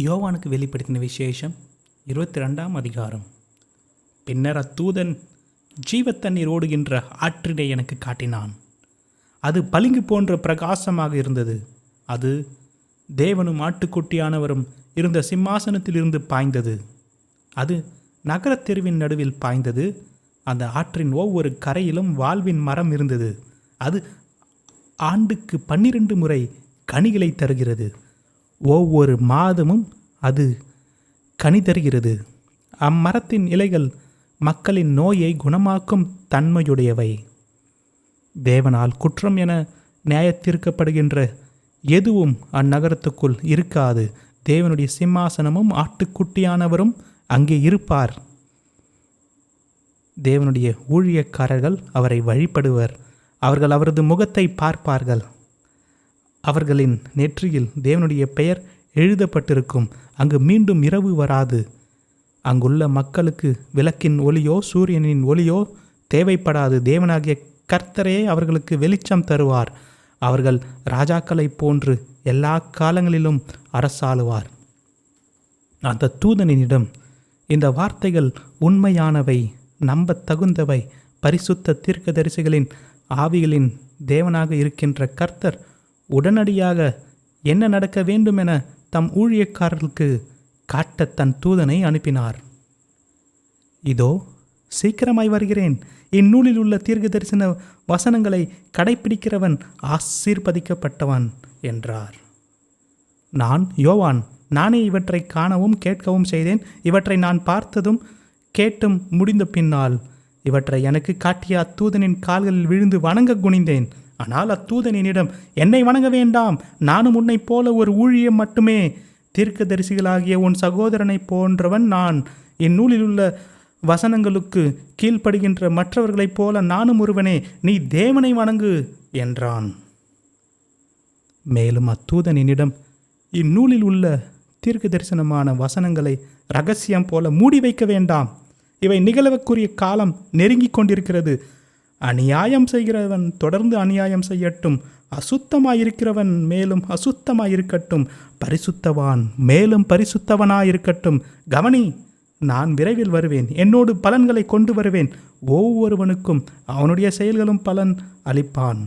யோவானுக்கு வெளிப்படுத்தின விசேஷம் இருபத்தி ரெண்டாம் அதிகாரம். பின்னர் அத்தூதன் ஜீவத்தண்ணீர் ஓடுகின்ற ஆற்றினை எனக்கு காட்டினான். அது பளிங்கு போன்ற பிரகாசமாக இருந்தது. அது தேவனும் ஆட்டுக்குட்டியானவரும் இருந்த சிம்மாசனத்திலிருந்து பாய்ந்தது. அது நகரத் தெருவின் நடுவில் பாய்ந்தது. அந்த ஆற்றின் ஒவ்வொரு கரையிலும் வாழ்வின் மரம் இருந்தது. அது ஆண்டுக்கு பன்னிரண்டு முறை கனிகளை தருகிறது. ஒவ்வொரு மாதமும் அது கனி தருகிறது. அம்மரத்தின் இலைகள் மக்களின் நோயை குணமாக்கும் தன்மையுடையவை. தேவனால் குற்றம் என நியாயத்தீர்க்கப்படுகின்ற எதுவும் அந்நகரத்துக்குள் இருக்காது. தேவனுடைய சிம்மாசனமும் ஆட்டுக்குட்டியானவரும் அங்கே இருப்பார். தேவனுடைய ஊழியக்காரர்கள் அவரை வழிபடுவர். அவர்கள் அவரது முகத்தை பார்ப்பார்கள். அவர்களின் நெற்றியில் தேவனுடைய பெயர் எழுதப்பட்டிருக்கும். அங்கு மீண்டும் இரவு வராது. அங்குள்ள மக்களுக்கு விளக்கின் ஒளியோ சூரியனின் ஒளியோ தேவைப்படாது. தேவனாகிய கர்த்தரே அவர்களுக்கு வெளிச்சம் தருவார். அவர்கள் ராஜாக்களைப் போன்று எல்லா காலங்களிலும் அரசாளுவார். அந்த தூதனிடம் இந்த வார்த்தைகள் உண்மையானவை நம்பத் தகுந்தவை பரிசுத்த தீர்க்கதரிசிகளின் ஆவிகளின் தேவனாக இருக்கின்ற கர்த்தர் உடனடியாக என்ன நடக்க வேண்டுமென தம் ஊழியக்காரர்களுக்கு காட்ட தன் தூதனை அனுப்பினார். இதோ சீக்கிரமாய் வருகிறேன். இந்நூலில் உள்ள தீர்க்க தரிசன வசனங்களை கடைப்பிடிக்கிறவன் ஆசீர்வதிக்கப்பட்டவன் என்றார். நான் யோவான் நானே இவற்றை காணவும் கேட்கவும் செய்தேன். இவற்றை நான் பார்த்ததும் கேட்டும் முடிந்த பின்னால் இவற்றை எனக்கு காட்டிய அத்தூதனின் கால்களில் விழுந்து வணங்க குனிந்தேன். ஆனால் அத்தூதன் என்னிடம் என்னை வணங்க வேண்டாம். நானும் உன்னைப் போல ஒரு ஊழியம் மட்டுமே. தீர்க்கதரிசிகளாகிய உன் சகோதரனைப் போன்றவன் நான். இந்நூலில் உள்ள வசனங்களுக்கு கீழ்ப்படுகின்ற மற்றவர்களைப் போல நானும் ஒருவனே. நீ தேவனை வணங்கு என்றான். மேலும் அத்தூதன் என்னிடம் இந்நூலில் உள்ள தீர்க்க தரிசனமான வசனங்களை ரகசியம் போல மூடி வைக்க வேண்டாம். இவை நிகழ்வுக்குரிய காலம் நெருங்கிக் கொண்டிருக்கிறது. அநியாயம் செய்கிறவன் தொடர்ந்து அநியாயம் செய்யட்டும். அசுத்தமாயிருக்கிறவன் மேலும் அசுத்தமாயிருக்கட்டும். பரிசுத்தவான் மேலும் பரிசுத்தவனாயிருக்கட்டும். கவனி நான் விரைவில் வருவேன். என்னோடு பலன்களை கொண்டு வருவேன். ஒவ்வொருவனுக்கும் அவனுடைய செயல்களும் பலன் அளிப்பான்.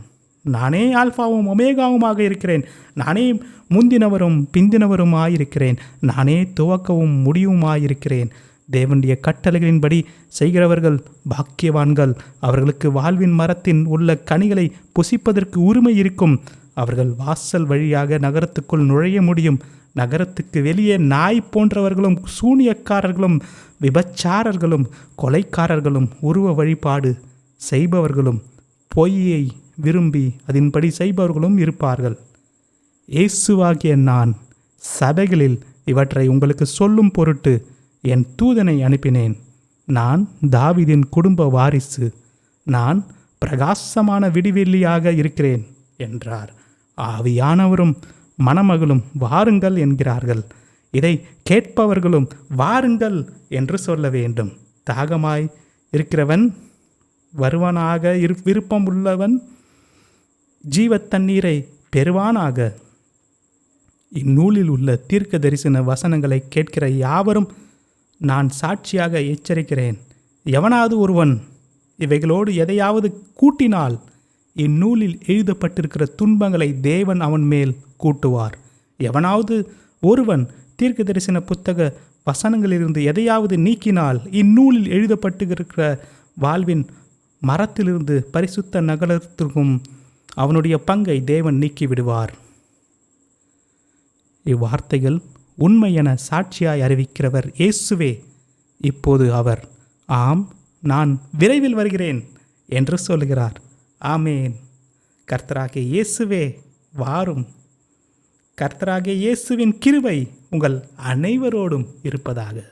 நானே ஆல்ஃபாவும் ஒமேகாவுமாக இருக்கிறேன். நானே முந்தினவரும் பிந்தினவருமாயிருக்கிறேன். நானே துவக்கவும் முடிவுமாயிருக்கிறேன் தேவனுடைய கட்டளைகளின்படி செய்கிறவர்கள் பாக்கியவான்கள். அவர்களுக்கு வாழ்வின் மரத்தின் உள்ள கனிகளை புசிப்பதற்கு உரிமை இருக்கும். அவர்கள் வாசல் வழியாக நகரத்துக்குள் நுழைய முடியும். நகரத்துக்கு வெளியே நாய் போன்றவர்களும் சூனியக்காரர்களும் விபச்சாரர்களும் கொலைக்காரர்களும் உருவ வழிபாடு செய்பவர்களும் பொய்யை விரும்பி அதன்படி செய்பவர்களும் இருப்பார்கள். இயேசுவாகிய நான் சபைகளில் இவற்றை உங்களுக்கு சொல்லும் பொருட்டு என் தூதனை அனுப்பினேன். நான் தாவிதின் குடும்ப வாரிசு. நான் பிரகாசமான விடிவெள்ளியாக இருக்கிறேன் என்றார். ஆவியானவரும் மணமகளும் வாருங்கள் என்கிறார்கள். இதை கேட்பவர்களும் வாருங்கள் என்று சொல்ல வேண்டும். தாகமாய் இருக்கிறவன் வருவனாக இரு விருப்பம் உள்ளவன் ஜீவத் தண்ணீரை பெறுவானாக. இந்நூலில் உள்ள தீர்க்க தரிசன வசனங்களை கேட்கிற யாவரும் நான் சாட்சியாக எச்சரிக்கிறேன். எவனாவது ஒருவன் இவைகளோடு எதையாவது கூட்டினால் இந்நூலில் எழுதப்பட்டிருக்கிற துன்பங்களை தேவன் அவன் மேல் கூட்டுவார். எவனாவது ஒருவன் தீர்க்க தரிசன புத்தக வசனங்களிலிருந்து எதையாவது நீக்கினால் இந்நூலில் எழுதப்பட்டிருக்கிற வாழ்வின் மரத்திலிருந்து பரிசுத்த நகரத்திற்கும் அவனுடைய பங்கை தேவன் நீக்கிவிடுவார். இவ்வார்த்தைகள் உண்மை என சாட்சியாய் அறிவிக்கிறவர் இயேசுவே. இப்போது அவர் ஆம் நான் விரைவில் வருகிறேன் என்று சொல்கிறார். ஆமேன். கர்த்தராகிய இயேசுவே வாரும். கர்த்தராகிய இயேசுவின் கிருவை உங்கள் அனைவரோடும் இருப்பதாக.